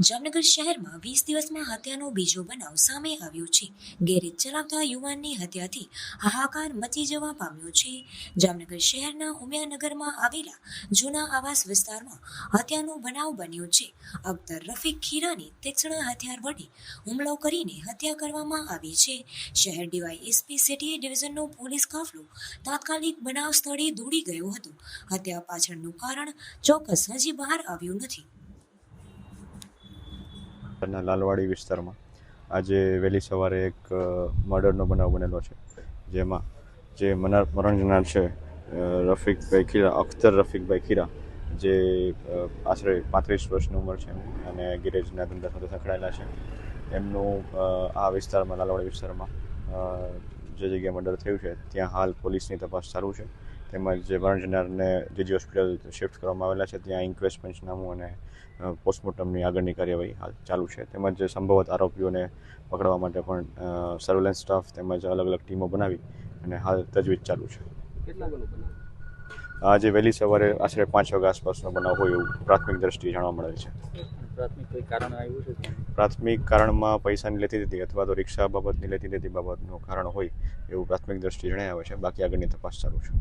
જામનગર શહેરમાં વીસ દિવસમાં હત્યાનો બીજો બનાવ સામે આવ્યો છે. ગેરેજ ચલાવતા યુવાનની હત્યાથી હાહાકાર મચી જવા પામ્યો છે. જામનગર શહેરના ઉમિયાનગરમાં આવેલા જૂના આવાસ વિસ્તારમાં હત્યાનો બનાવ બન્યો છે. અખ્તર રફીક ખીરાની તીક્ષ્ણ હથિયાર વડે હુમલો કરીને હત્યા કરવામાં આવી છે. શહેર ડીવાય એસપી સિટી ડિવિઝનનો પોલીસ કાફલો તાત્કાલિક બનાવ સ્થળે દોડી ગયો હતો. હત્યા પાછળનું કારણ ચોક્કસ હજી બહાર આવ્યું નથી. ના લાલવાડી વિસ્તારમાં આજે વહેલી સવારે એક મર્ડરનો બનાવ બનેલો છે. જેમાં જે મરણ જનાર છે રફીકભાઈ ખીરા, અખ્તર રફીકભાઈ ખીરા, જે આશરે પાંત્રીસ વર્ષની ઉંમર છે અને ગેરેજના ધંધા સાથે સંકળાયેલા છે. એમનું આ વિસ્તારમાં, લાલવાડી વિસ્તારમાં જે જગ્યાએ મર્ડર થયું છે, ત્યાં હાલ પોલીસની તપાસ ચાલુ છે. તેમજ જે મરણ જનારને જીજી હોસ્પિટલ શિફ્ટ કરવામાં આવેલા છે ત્યાં ઇન્ક્વેસ્ટ પંચનામું અને પોસ્ટમોર્ટમની આગળની કાર્યવાહી હાલ ચાલુ છે. તેમજ સંભવત આરોપીઓને પકડવા માટે પણ સર્વેલન્સ સ્ટાફ તેમજ અલગ અલગ ટીમો બનાવી અને હાલ તજવીજ ચાલુ છે. આજે વહેલી સવારે આશરે પાંચ વાગ્યા આસપાસનો બનાવ હોય એવું પ્રાથમિક દ્રષ્ટિએ જાણવા મળે છે. પ્રાથમિક કારણ આવ્યું છે પ્રાથમિક કારણમાં પૈસાની લેતી દીધી અથવા તો રિક્ષા બાબતની લેતી દેતી બાબતનું કારણ હોય એવું પ્રાથમિક દ્રષ્ટિએ જણાય આવે છે. બાકી આગળની તપાસ ચાલુ છે.